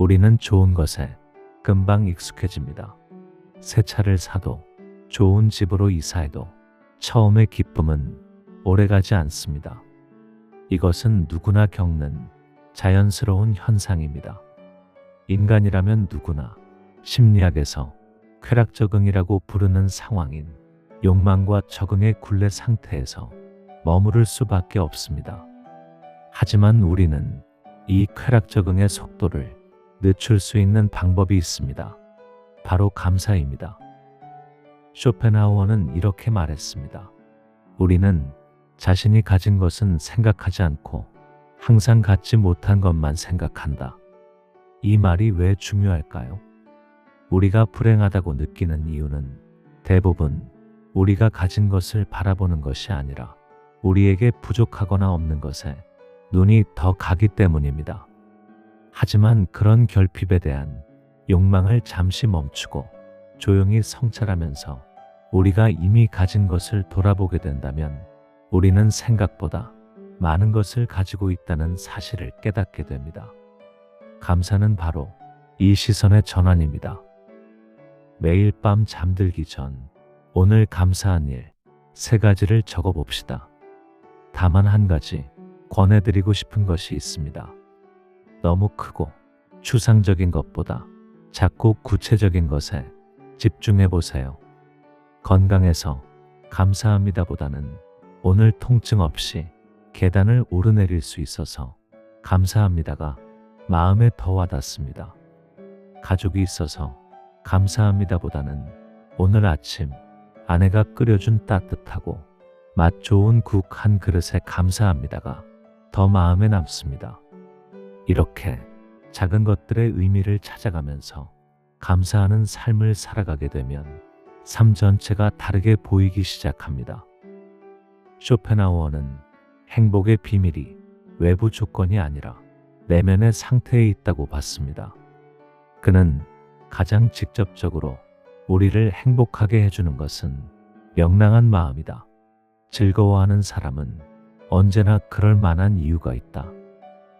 우리는 좋은 것에 금방 익숙해집니다. 새 차를 사도 좋은 집으로 이사해도 처음의 기쁨은 오래가지 않습니다. 이것은 누구나 겪는 자연스러운 현상입니다. 인간이라면 누구나 심리학에서 쾌락 적응이라고 부르는 상황인 욕망과 적응의 굴레 상태에서 머무를 수밖에 없습니다. 하지만 우리는 이 쾌락 적응의 속도를 늦출 수 있는 방법이 있습니다. 바로 감사입니다. 쇼펜하우어는 이렇게 말했습니다. 우리는 자신이 가진 것은 생각하지 않고 항상 갖지 못한 것만 생각한다. 이 말이 왜 중요할까요? 우리가 불행하다고 느끼는 이유는 대부분 우리가 가진 것을 바라보는 것이 아니라 우리에게 부족하거나 없는 것에 눈이 더 가기 때문입니다. 하지만 그런 결핍에 대한 욕망을 잠시 멈추고 조용히 성찰하면서 우리가 이미 가진 것을 돌아보게 된다면 우리는 생각보다 많은 것을 가지고 있다는 사실을 깨닫게 됩니다. 감사는 바로 이 시선의 전환입니다. 매일 밤 잠들기 전 오늘 감사한 일 세 가지를 적어 봅시다. 다만 한 가지 권해드리고 싶은 것이 있습니다. 너무 크고 추상적인 것보다 작고 구체적인 것에 집중해 보세요. 건강해서 감사합니다 보다는 오늘 통증 없이 계단을 오르내릴 수 있어서 감사합니다가 마음에 더 와닿습니다. 가족이 있어서 감사합니다 보다는 오늘 아침 아내가 끓여준 따뜻하고 맛 좋은 국 한 그릇에 감사합니다가 더 마음에 남습니다. 이렇게 작은 것들의 의미를 찾아가면서 감사하는 삶을 살아가게 되면 삶 전체가 다르게 보이기 시작합니다. 쇼펜하우어는 행복의 비밀이 외부 조건이 아니라 내면의 상태에 있다고 봤습니다. 그는 가장 직접적으로 우리를 행복하게 해주는 것은 명랑한 마음이다. 즐거워하는 사람은 언제나 그럴 만한 이유가 있다.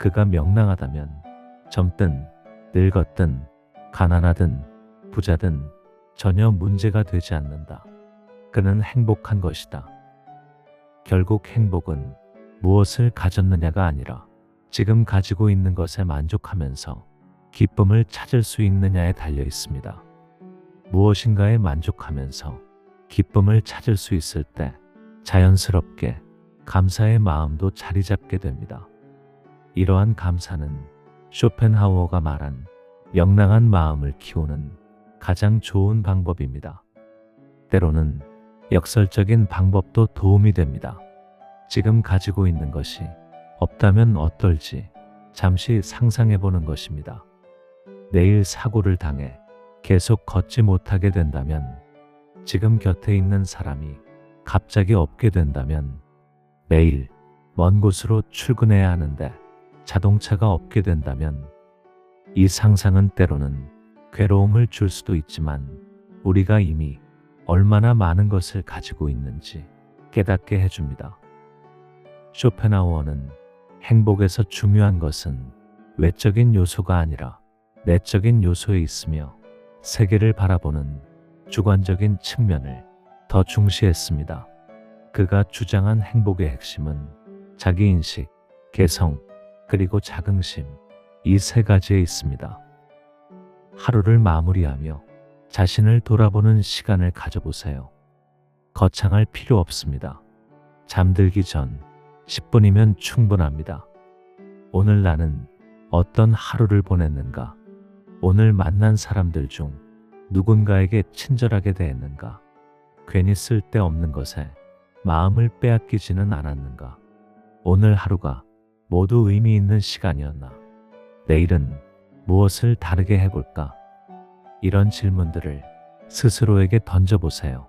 그가 명랑하다면 젊든 늙었든 가난하든 부자든 전혀 문제가 되지 않는다. 그는 행복한 것이다. 결국 행복은 무엇을 가졌느냐가 아니라 지금 가지고 있는 것에 만족하면서 기쁨을 찾을 수 있느냐에 달려 있습니다. 무엇인가에 만족하면서 기쁨을 찾을 수 있을 때 자연스럽게 감사의 마음도 자리 잡게 됩니다. 이러한 감사는 쇼펜하우어가 말한 명랑한 마음을 키우는 가장 좋은 방법입니다. 때로는 역설적인 방법도 도움이 됩니다. 지금 가지고 있는 것이 없다면 어떨지 잠시 상상해 보는 것입니다. 내일 사고를 당해 계속 걷지 못하게 된다면 지금 곁에 있는 사람이 갑자기 없게 된다면 매일 먼 곳으로 출근해야 하는데 자동차가 없게 된다면 이 상상은 때로는 괴로움을 줄 수도 있지만 우리가 이미 얼마나 많은 것을 가지고 있는지 깨닫게 해줍니다. 쇼펜하우어는 행복에서 중요한 것은 외적인 요소가 아니라 내적인 요소에 있으며 세계를 바라보는 주관적인 측면을 더 중시했습니다. 그가 주장한 행복의 핵심은 자기 인식, 개성, 그리고 자긍심 이 세 가지에 있습니다. 하루를 마무리하며 자신을 돌아보는 시간을 가져보세요. 거창할 필요 없습니다. 잠들기 전 10분이면 충분합니다. 오늘 나는 어떤 하루를 보냈는가? 오늘 만난 사람들 중 누군가에게 친절하게 대했는가? 괜히 쓸데없는 것에 마음을 빼앗기지는 않았는가? 오늘 하루가 모두 의미 있는 시간이었나? 내일은 무엇을 다르게 해볼까? 이런 질문들을 스스로에게 던져보세요.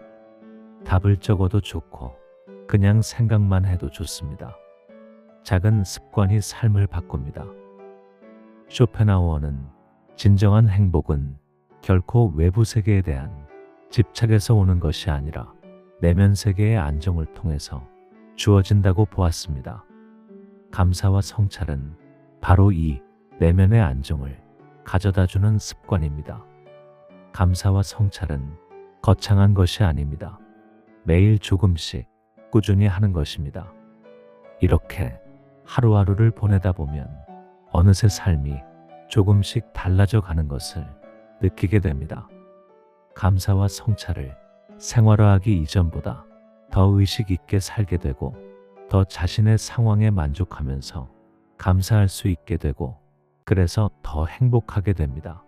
답을 적어도 좋고 그냥 생각만 해도 좋습니다. 작은 습관이 삶을 바꿉니다. 쇼펜하우어는 진정한 행복은 결코 외부 세계에 대한 집착에서 오는 것이 아니라 내면 세계의 안정을 통해서 주어진다고 보았습니다. 감사와 성찰은 바로 이 내면의 안정을 가져다 주는 습관입니다. 감사와 성찰은 거창한 것이 아닙니다. 매일 조금씩 꾸준히 하는 것입니다. 이렇게 하루하루를 보내다 보면 어느새 삶이 조금씩 달라져 가는 것을 느끼게 됩니다. 감사와 성찰을 생활화하기 이전보다 더 의식 있게 살게 되고 더 자신의 상황에 만족하면서 감사할 수 있게 되고 그래서 더 행복하게 됩니다.